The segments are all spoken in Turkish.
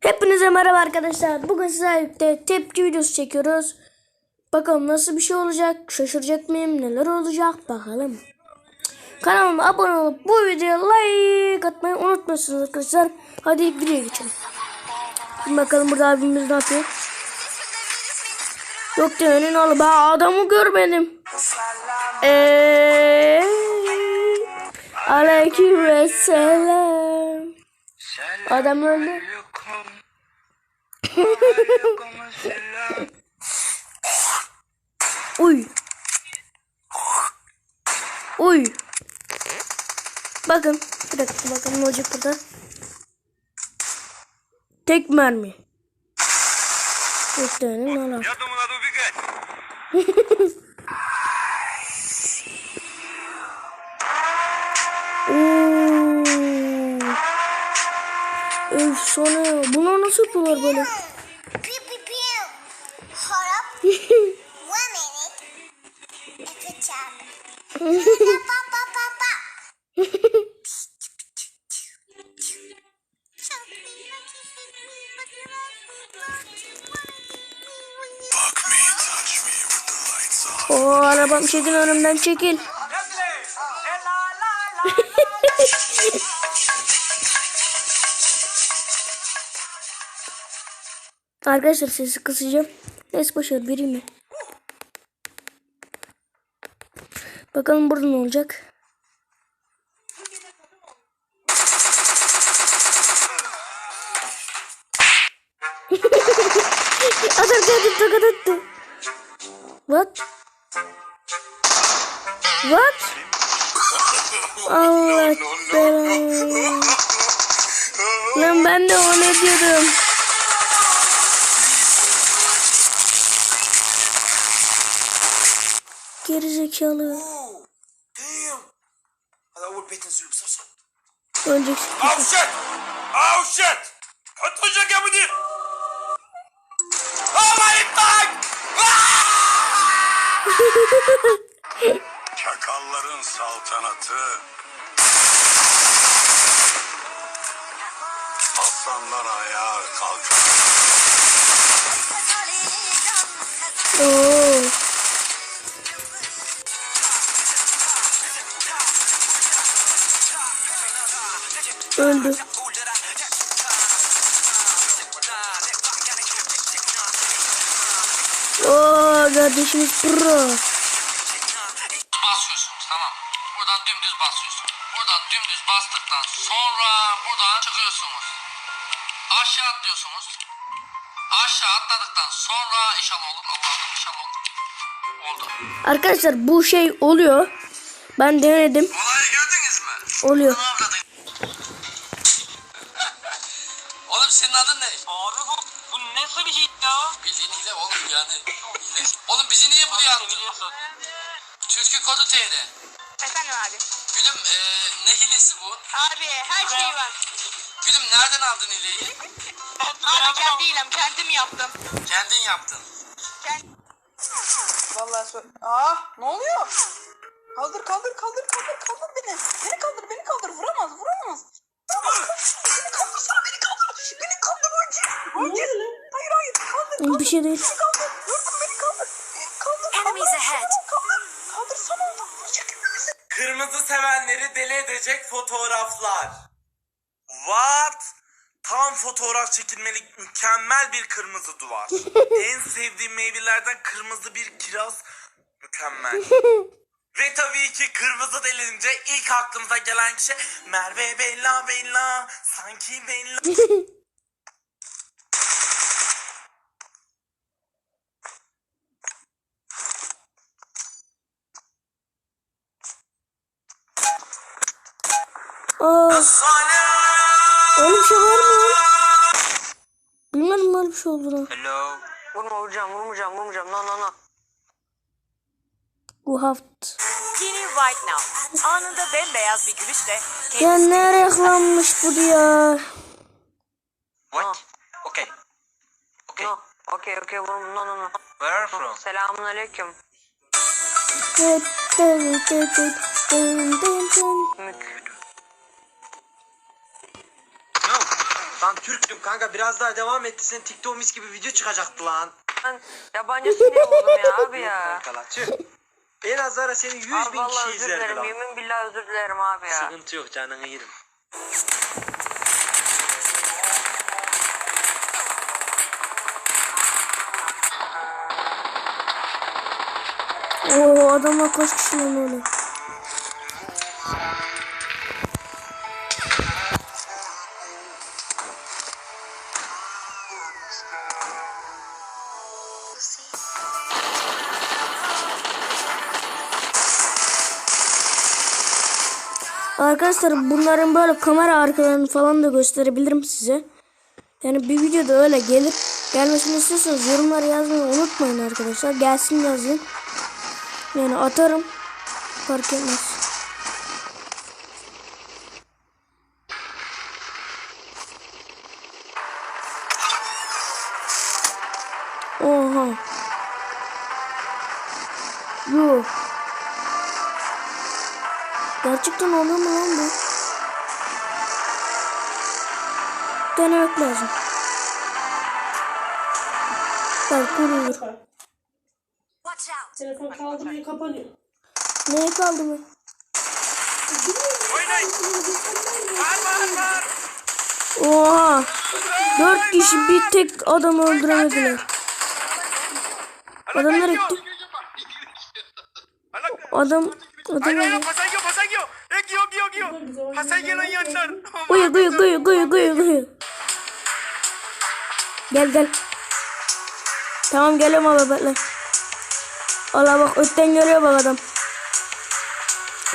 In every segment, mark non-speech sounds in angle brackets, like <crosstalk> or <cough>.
Hepinize merhaba arkadaşlar. Bugün sizlerle tepki videosu çekiyoruz. Bakalım nasıl bir şey olacak? Şaşıracak mıyım? Neler olacak? Bakalım. Kanalıma abone olup bu videoya like atmayı unutmuyorsunuz arkadaşlar. Hadi videoya geçelim. Şimdi bakalım burada abimiz ne yapıyor? Yok diyenin oğlu ben adamı görmedim. Eee Aleyküm selam. Adam öldü. <laughs> Uy. Uy. Bakın. Bir dakika bakın ne olacak burada. Tek mermi. Yok yani ne <laughs> Efsane. Bunlar nasıl yapıyorlar böyle? <laughs> Oo arabam çekil önümden çekil. Arkadaşlar sesi kısacağım. Neyse boşver vereyim mi? Bakalım burada ne olacak? <laughs> Adam geldi tokat attı. What? What? Allah belanı. Lan ben de onu diyordum. geri zekalı. Öldük. Oh shit! Oh shit! Atacak ya bunu! Oh my god! <laughs> Çakalların saltanatı Aslanlar ayağa kalkar. Oh. Kardeşimiz pro. basıyorsunuz tamam. Buradan dümdüz basıyorsun. Buradan dümdüz bastıktan sonra buradan çıkıyorsunuz. Aşağı atlıyorsunuz. Aşağı atladıktan sonra inşallah olur. Allah'ım inşallah olur. Oldu. Arkadaşlar bu şey oluyor. Ben denedim. Olaya geldiniz mi? Oluyor. <laughs> Oğlum senin adın ne? Abi bu, bu nasıl bir şey ya? Bildiğin hile oğlum yani. Bizi niye buraya attın? Türkü kodu TR. Efendim abi. Gülüm eee ne hilesi bu? Abi her şey var. Gülüm nereden aldın hileyi? <laughs> Abi kendiyle kendim yaptım. Kendin yaptın. Vallahi sö- Aa, ne oluyor? Kaldır kaldır kaldır kaldır kaldır beni. Beni kaldır beni kaldır. Vuramaz vuramaz. Beni kaldırsana beni kaldır. Beni kaldır Öncü. Öncü. Hayır hayır kaldır. Bir şey değil. Beni kaldır. Gördün beni kaldır. Kaldır kaldır. Enemies ahead. Kırmızı sevenleri deli edecek fotoğraflar. What? Tam fotoğraf çekilmelik mükemmel bir kırmızı duvar. <laughs> en sevdiğim meyvelerden kırmızı bir kiraz. Mükemmel. <laughs> Ve tabii ki kırmızı delince ilk aklımıza gelen kişi Merve Bella Bella sanki Bella. <laughs> Aa, öyle bir şey var mı? ya? Bilmiyorum böyle bir şey olduğunu. Hello. Vurma vuracağım vurmayacağım vurmayacağım. No no no. Bu hafta. Yeni Right Now. Anında bembeyaz bir gülüşle Ya ne reklammış bu ya? What? Okay. Okay. No. Okey okey vurma. No no no. Where are from? Selamun aleyküm. Mük. Lan Türktüm kanka biraz daha devam ettirsen TikTok mis gibi video çıkacaktı lan. Ben yabancısın diye buldum ya <laughs> abi ya. Kanka la tüh. En az ara seni 100 Abi bin vallahi kişi özür izlerdi dilerim. lan. Yemin billahi özür dilerim abi ya. Sıkıntı yok canını yerim. Oo adamlar kaç kişi lan öyle. Arkadaşlar bunların böyle kamera arkalarını falan da gösterebilirim size. Yani bir videoda öyle gelir. Gelmesini istiyorsanız yorumlara yazmayı unutmayın arkadaşlar. Gelsin yazın. Yani atarım. Fark etmez. Oha. Yo. Gerçekten oluyor mu lan bu? Denemek lazım. Belki olur. Telefon kaldırıyor kapanıyor. Neye kaldı mı? Oha. Dört kişi bir tek adamı öldüremediler. Adam nereye gitti? Adam adam ekyo, ekyo. Pasagyo lang yan, sir. Kuyu kuyu kuyu kuyu kuyu kuyu. Gel gel. Tamam geliyorum abi bekle. Allah bak ötten görüyor bak adam.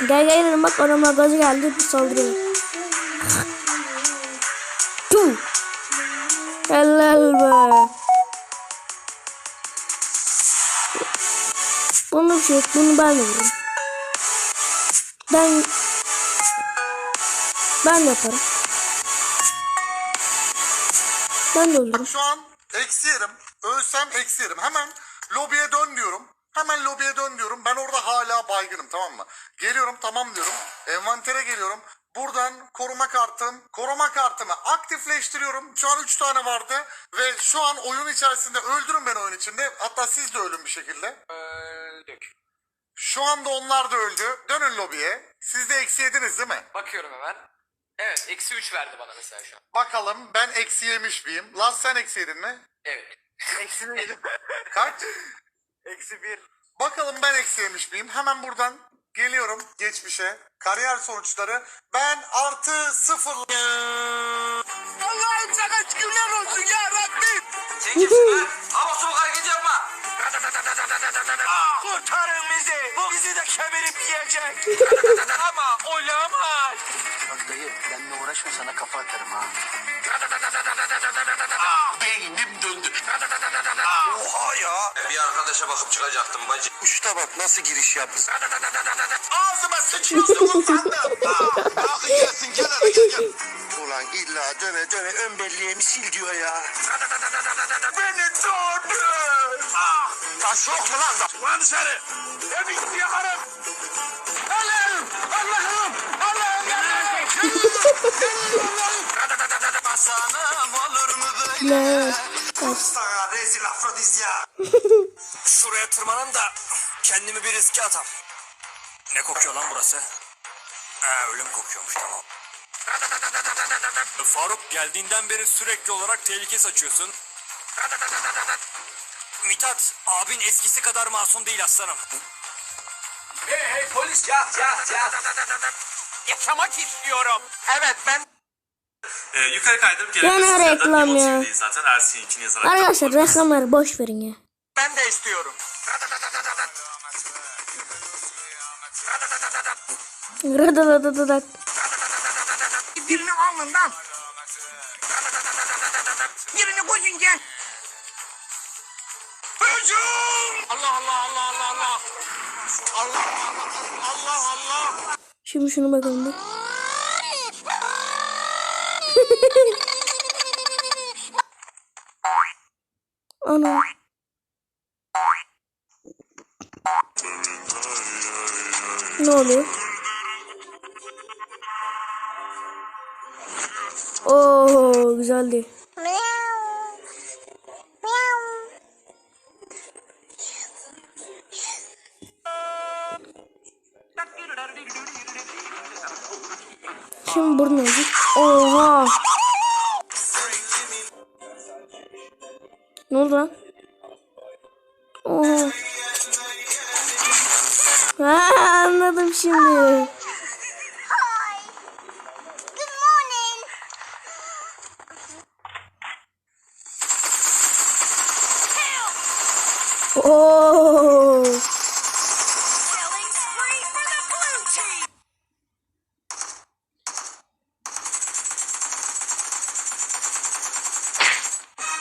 Gel gel dedim bak adamlar gazı geldi saldırıyor. Tüh. Helal be. Bunun bir şey yok. Bunu ben de vururum. Ben ben yaparım. Ben de öldürürüm. Şu an eksi yerim. Ölsem eksi yerim. Hemen lobiye dön diyorum. Hemen lobiye dön diyorum. Ben orada hala baygınım tamam mı? Geliyorum tamam diyorum. Envantere geliyorum. Buradan koruma kartım, koruma kartımı aktifleştiriyorum. Şu an 3 tane vardı ve şu an oyun içerisinde öldürün beni oyun içinde. Hatta siz de ölün bir şekilde. Öldük. Şu anda onlar da öldü. Dönün lobiye. Siz de eksi yediniz değil mi? Bakıyorum hemen. Evet eksi 3 verdi bana mesela şu an. Bakalım ben eksi yemiş miyim? Lan sen eksi yedin mi? Evet. Eksi yedim. <laughs> Kaç? Eksi 1. Bakalım ben eksi yemiş miyim? Hemen buradan geliyorum geçmişe. Kariyer sonuçları. Ben artı sıfır. Allah'ım sana şükürler olsun ya Rabbim. Kimsin lan? Ama soğuk hareket yapma. <laughs> Kurtarın bizi. Bu bizi de kemirip yiyecek. <laughs> Arkadaşa bakıp çıkacaktım bacı. Uçta bak nasıl giriş yaptı. Ağzıma sıçıyorsun sandım. Kalkın gelsin gel hadi gel gel. Ulan illa döve döve ön belleğimi sil diyor ya. Beni doğdu. Taş yok mu lan? Lan dışarı. Hepinizi yakarım. Allah'ım. Allah'ım. Allah'ım. Hasanım olur mu böyle? Tırmanın da kendimi bir riske atam. Ne kokuyor lan burası? Ha, ölüm kokuyormuş tamam. Faruk geldiğinden beri sürekli olarak tehlike saçıyorsun. Mithat, abin eskisi kadar masum değil aslanım. Hey hey polis yat yat yat. Yaşamak istiyorum. Evet ben Ee, yukarı kaydırıp Gene da reklam ya. Zaten Ersin için yazarak. Arkadaşlar reklamları boş verin ya. ben de istiyorum. Radadadadadak. Birini alnından. Birini koyunca. Hücum! Allah Allah Allah Allah Allah. Allah Allah Allah Allah. Şimdi şunu bakalım bir. <laughs> Ana. Ne oluyor? Oo güzeldi. Şimdi burnu olacak. Oha. Ne oldu lan? Oha. 啊，那都行嘞。嗨，good morning。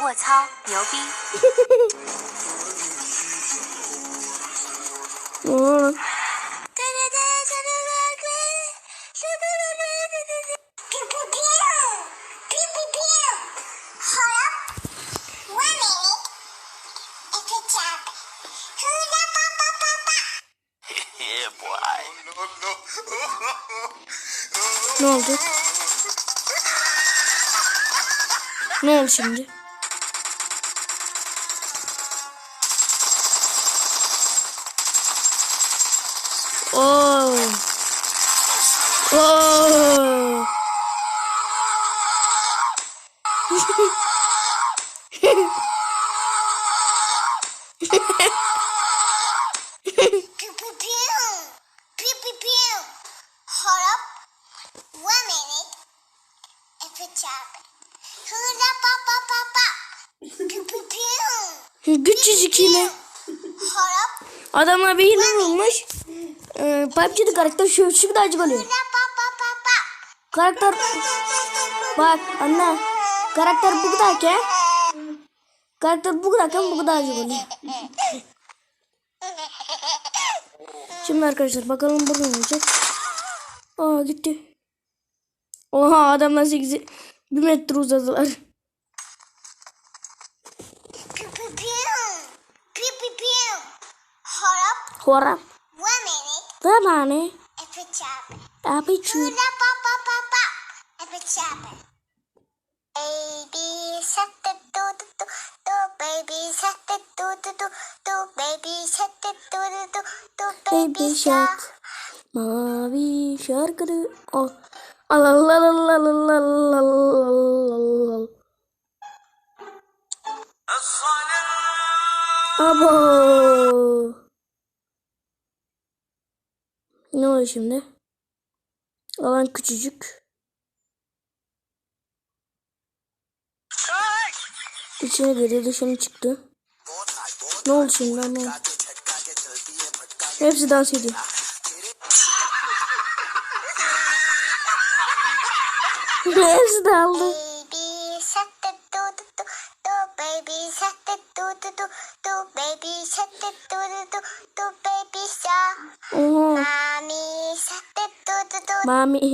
我操，牛逼。嗯。Ne oldu? Ne oldu şimdi? hiç hile. Adamlar bir hile olmuş. Ee, PUBG'de karakter şu, şu kadar acık oluyor. Karakter... Bak anne. Karakter bu kadar ki. Karakter bu kadar ki bu kadar acık oluyor. Şimdi arkadaşlar bakalım burada olacak. Aa gitti. Oha adamlar 8 1 metre uzadılar. koran. One minute. Tamane. Baby shark do do do do. Baby shark do do do do. Baby shark do do do do. Baby shark. Mavi shark. Do oh. Ne oluyor şimdi? Alan küçücük. İçine girdi dışına çıktı. Ne oldu şimdi anlamadım. Hepsi dans ediyor. <laughs> Hepsi daldı. Mami.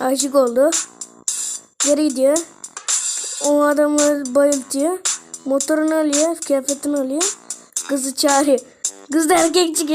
Aşık oldu. Geri gidiyor. O adamı bayıltıyor. Motorunu alıyor. Kıyafetini alıyor. Kızı çağırıyor. Kız da erkek çıkıyor.